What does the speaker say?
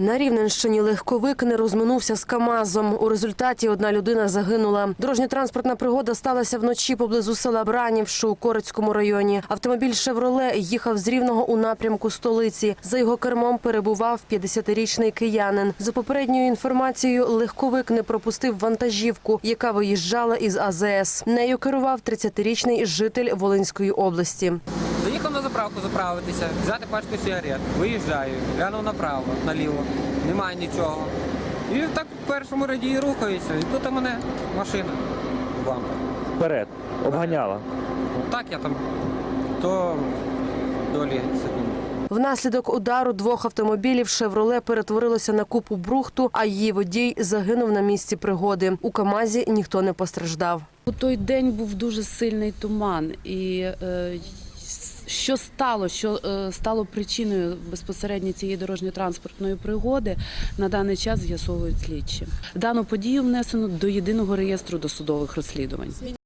На Рівненщині легковик не розминувся з КАМАЗом. У результаті одна людина загинула. Дорожньо-транспортна пригода сталася вночі поблизу села Бранів, що у Корицькому районі. Автомобіль «Шевроле» їхав з Рівного у напрямку столиці. За його кермом перебував 50-річний киянин. За попередньою інформацією, легковик не пропустив вантажівку, яка виїжджала із АЗС. Нею керував 30-річний житель Волинської області. Заїхав на заправку заправитися, взяти пачку сигарет, виїжджаю, глянув направо, наліво, немає нічого. І так в першому ряді і рухаюся. І тут у мене машина в бампер. Вперед, обганяла. Ну, Так я там то долі секунд. Внаслідок удару двох автомобілів «Шевроле» перетворилося на купу брухту, а її водій загинув на місці пригоди. У КАМАЗі ніхто не постраждав. У той день був дуже сильний туман, і е, що стало, що е, стало причиною безпосередньо цієї дорожньо-транспортної пригоди, на даний час з'ясовують слідчі. Дану подію внесено до єдиного реєстру досудових розслідувань.